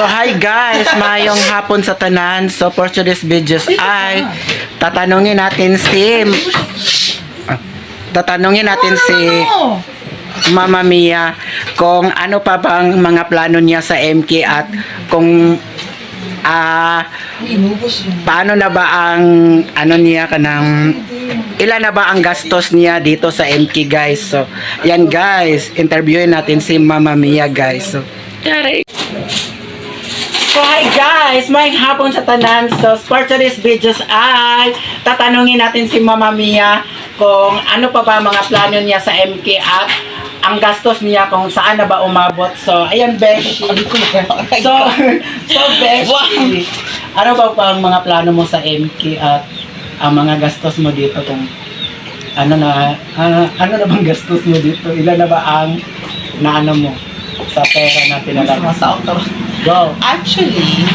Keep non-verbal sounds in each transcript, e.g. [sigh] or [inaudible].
So hi guys, mayong hapon sa tanan. So for today's videos ay tatanungin natin si tatanungin natin si Mama Mia kung ano pa bang mga plano niya sa MK at kung ah paano na ba ang ano niya kanang ilan na ba ang gastos niya dito sa MK guys. So yan guys, interviewin natin si Mama Mia guys. So yari. So hi guys, may hapon sa tanan. So for today's videos ay tatanungin natin si Mama Mia kung ano pa ba mga plano niya sa MK at ang gastos niya kung saan na ba umabot. So ayan Beshi. [laughs] So, [laughs] so Beshi, ano ba pa ang mga plano mo sa MK at ang mga gastos mo dito kung ano na ah, ano na bang gastos mo dito? Ilan na ba ang naano mo sa pera na pinalabas? Go. Actually,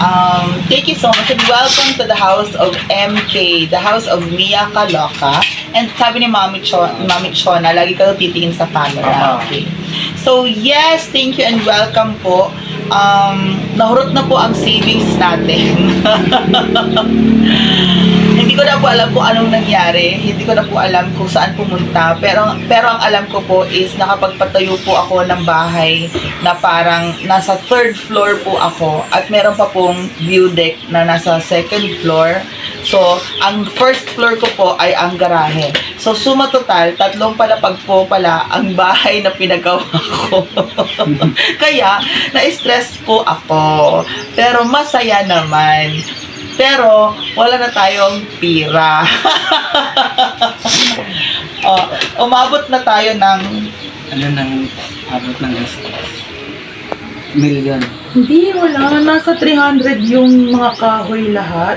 um, thank you so much and welcome to the house of MK, the house of Mia Kaloka. And sabi ni Mami, Cho, Mami Chona, lagi ka titingin sa camera. Tama. Okay. So, yes, thank you and welcome po. Um, nahurot na po ang savings natin. [laughs] Ko na po alam kung anong nangyari. Hindi ko na po alam kung saan pumunta. Pero, pero ang alam ko po is nakapagpatayo po ako ng bahay na parang nasa third floor po ako. At meron pa pong view deck na nasa second floor. So, ang first floor ko po ay ang garahe. So, suma total, tatlong palapag po pala ang bahay na pinagawa ko. [laughs] Kaya, na-stress po ako. Pero masaya naman. Pero, wala na tayong pira. [laughs] oh, umabot na tayo ng Ano nang abot ng gastos? Million. Hindi, wala. Nasa 300 yung mga kahoy lahat.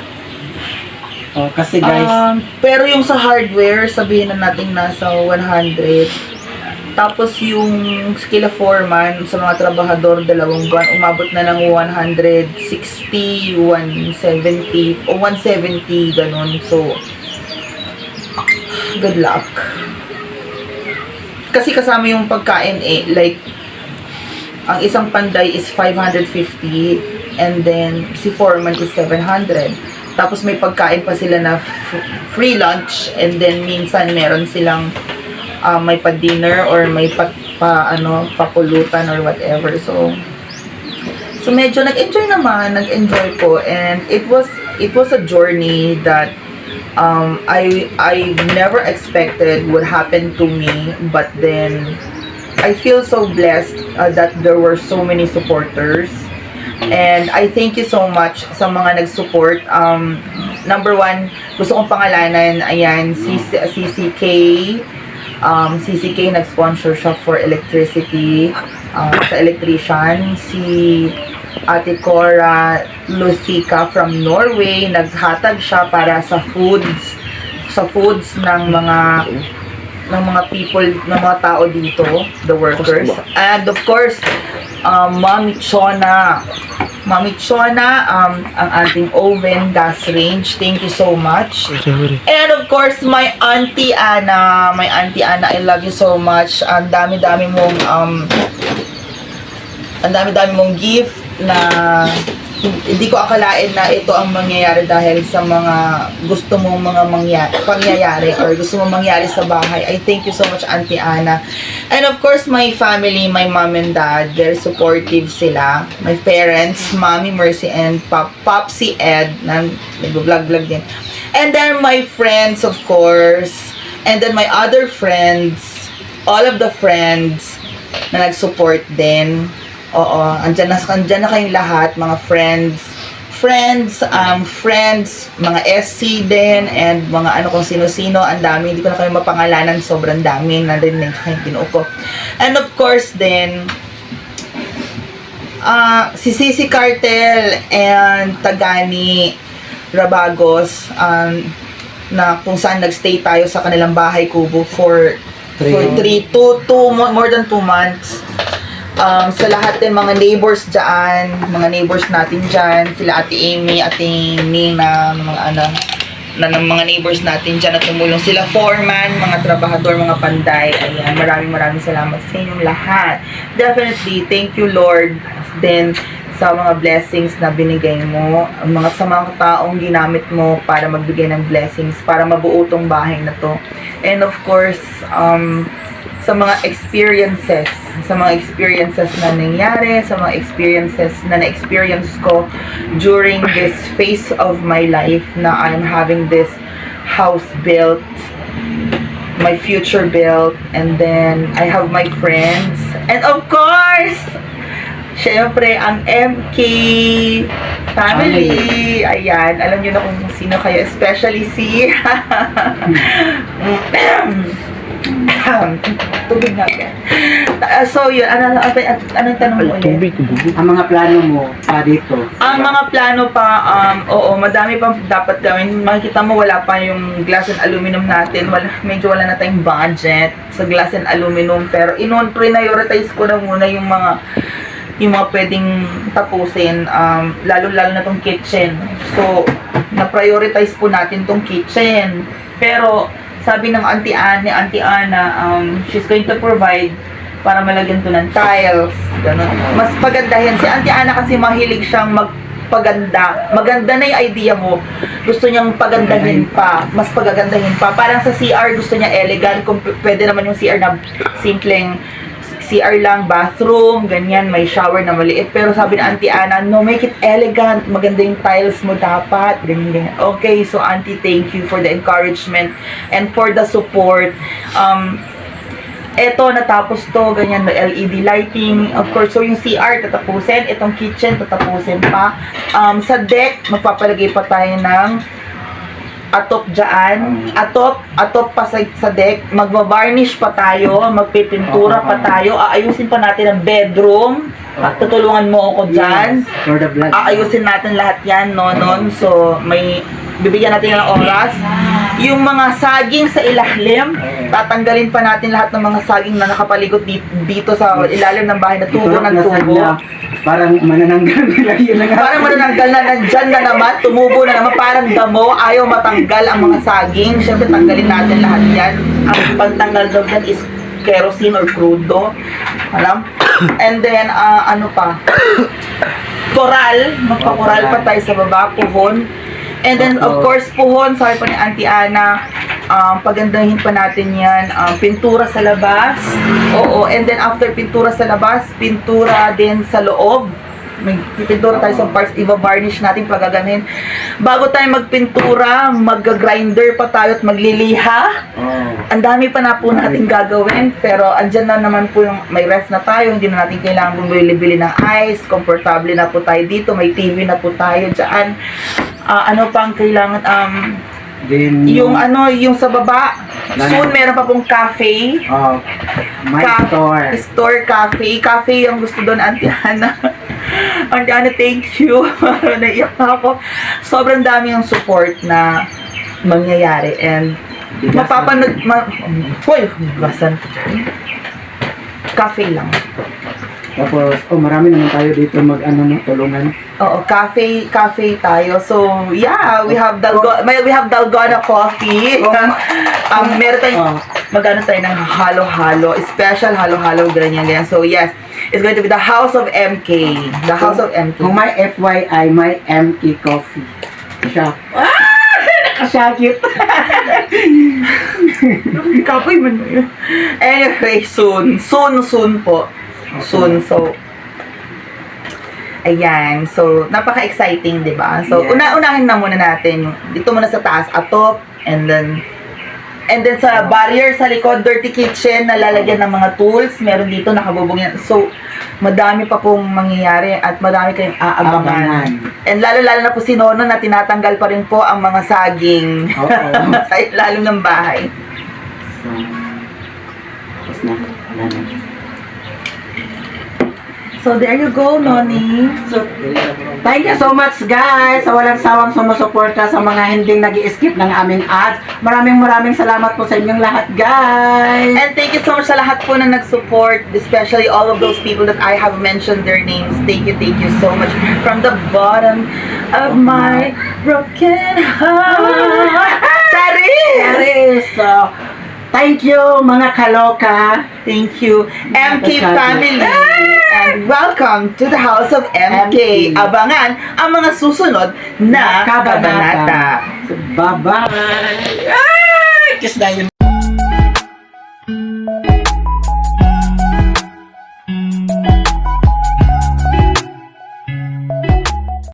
Oh, kasi guys, Um, pero yung sa hardware, sabihin na natin nasa 100. Tapos yung skilla foreman sa mga trabahador, dalawang buwan, umabot na ng 160, 170, o 170, ganun. So, good luck. Kasi kasama yung pagkain eh, like, ang isang panday is 550 and then si foreman is 700. Tapos may pagkain pa sila na free lunch and then minsan meron silang ah, may pa dinner or may pa, pa ano or whatever. So So medyo nag-enjoy naman, nag-enjoy ko and it was it was a journey that um I I never expected would happen to me but then I feel so blessed uh, that there were so many supporters. And I thank you so much sa mga nag-support. Um, number one, gusto kong pangalanan, ayan, CC, CCK. Um, CCK nag-sponsor siya for electricity. Um, sa electrician. Si Ate Cora Lucica from Norway, naghatag siya para sa foods sa foods ng mga ng mga people, ng mga tao dito, the workers. And of course, um, Mami Chona. Mami Chona, um, ang ating oven gas range. Thank you so much. And of course, my Auntie Ana. My Auntie Ana, I love you so much. Ang dami-dami mong, um, ang dami-dami mong gift na hindi ko akalain na ito ang mangyayari dahil sa mga gusto mong mga mangya- pangyayari or gusto mong mangyari sa bahay. I thank you so much, Auntie Ana. And of course, my family, my mom and dad, they're supportive sila. My parents, Mommy Mercy and Pop Popsy Ed, na nag-vlog-vlog din. And then my friends, of course. And then my other friends, all of the friends na nag-support din. Oo, andyan na, andyan na kayong lahat, mga friends. Friends, um, friends, mga SC din, and mga ano kung sino-sino, ang dami, hindi ko na kayo mapangalanan, sobrang dami na rin yung binuo ko. And of course, then, ah si Sisi Cartel and Tagani Rabagos, um, na kung saan nagstay tayo sa kanilang bahay kubo for Three. for three, two, two, mo- more than two months. Um, sa lahat din mga neighbors dyan, mga neighbors natin dyan, sila Ate Amy, Ate Nina, mga ano, na ng mga neighbors natin dyan na tumulong sila foreman, mga trabahador, mga panday. Ayan, maraming maraming salamat sa inyong lahat. Definitely, thank you Lord. Then, sa mga blessings na binigay mo, mga sa mga taong ginamit mo para magbigay ng blessings, para mabuo tong bahay na to. And of course, um, sa mga experiences, sa mga experiences na nangyari, sa mga experiences na na-experience ko during this phase of my life na I'm having this house built, my future built, and then I have my friends, and of course, syempre, ang MK family. Ayan, alam niyo na kung sino kayo, especially si [laughs] [clears throat] tubig nga yan. Ah, so, yun, ano, ano, ano, anong tanong mo ulit? Ang mga plano mo pa dito. Ang mga plano pa, um, oo, madami pang dapat gawin. Makikita mo, wala pa yung glass and aluminum natin. Wala, medyo wala na tayong budget sa glass and aluminum. Pero inon prioritize ko na muna yung mga yung mga pwedeng tapusin, um, lalo-lalo na tong kitchen. So, na-prioritize po natin tong kitchen. Pero, sabi ng Auntie Anne, Auntie Ana, um, she's going to provide para malagyan to ng tiles. Ganun. Mas pagandahin. Si Auntie Ana kasi mahilig siyang magpaganda. Maganda na yung idea mo. Gusto niyang pagandahin pa. Mas pagagandahin pa. Parang sa CR, gusto niya elegant. Kung pwede naman yung CR na simpleng CR lang, bathroom, ganyan, may shower na maliit. Pero sabi ni Auntie Ana, no, make it elegant. Maganda yung tiles mo dapat. Ganyan, ganyan. Okay, so Auntie, thank you for the encouragement and for the support. Um, eto, natapos to, ganyan, LED lighting. Of course, so yung CR, tatapusin. Itong kitchen, tatapusin pa. Um, sa deck, magpapalagay pa tayo ng atop dyan. Atop, atop pa sa, sa deck. Magbabarnish pa tayo. Magpipintura pa tayo. Aayusin pa natin ang bedroom. At tutulungan mo ako dyan. Yes, for the blood. Aayusin natin lahat yan, nonon. So, may bibigyan natin ng oras. Yung mga saging sa ilalim, tatanggalin pa natin lahat ng mga saging na nakapaligot dito, dito sa ilalim ng bahay na tubo ng tubo. na, Parang manananggal nila yun lang. Parang manananggal na nandyan na naman, tumubo na naman, parang damo, ayaw matanggal ang mga saging. Siyempre, tanggalin natin lahat yan. Ang pantanggal daw dyan is kerosene or crudo. Alam? And then, ah, ano pa? Coral. Magpa-coral pa tayo sa baba, puhon. And then, of course, puhon, sabi pa ni Auntie Ana, um, pagandahin pa natin yan. Um, pintura sa labas. Oo, and then after pintura sa labas, pintura din sa loob. May pintura tayo sa parts, iba-varnish natin pagaganin. Bago tayo magpintura, mag-grinder pa tayo at magliliha. Oh. Ang dami pa na po natin gagawin, pero andyan na naman po yung may ref na tayo, hindi na natin kailangan bumili-bili ng ice, komportable na po tayo dito, may TV na po tayo dyan. Ah, ano pang kailangan, um, Then, yung ano, yung sa baba, soon meron pa pong cafe. oh, my Ca- store. Store cafe. Cafe yung gusto doon, Auntie [laughs] Ana. Auntie Ana, thank you. [laughs] Naiyak na ako. Sobrang dami yung support na mangyayari. And Bigasan. mapapanood, ma, Hoy, gasan. Cafe lang. Tapos, oh, marami naman tayo dito mag-ano no, tulungan. Oo, cafe, cafe tayo. So, yeah, we have Dalgo, may, we have Dalgona coffee. [laughs] um, meron tayong, Oh, magano tayo ng halo-halo, special halo-halo, ganyan, ganyan. So, yes, it's going to be the House of MK. The House of MK. kung may FYI, may MK coffee. Siya. Ah! [laughs] Nakasakit. [laughs] Kapoy man yun. Anyway, soon. Soon, soon po. Soon. So, ayan. So, napaka-exciting, di ba? So, Yes. una-unahin na muna natin. Dito muna sa taas, atop. And then, and then sa barrier sa likod, dirty kitchen, na lalagyan ng mga tools. Meron dito, nakabubong yan. So, madami pa pong mangyayari at marami kayong aabangan. Abangan. And lalo-lalo na po si Nono na tinatanggal pa rin po ang mga saging Oo. [laughs] sa ilalim ng bahay. So, tapos na. Wala na. So there you go, Noni. So, thank you so much guys sa walang sawang sumusuporta sa mga hindi nag skip ng aming ads. Maraming maraming salamat po sa inyong lahat guys. And thank you so much sa lahat po na nag-support, especially all of those people that I have mentioned their names. Thank you, thank you so much from the bottom of my broken heart. Charis! [laughs] Charis! So, thank you mga kaloka. Thank you, MK family. Welcome to the house of MK. MK. Abangan ang mga susunod na Kabanata. Bye-bye! Kiss na yun.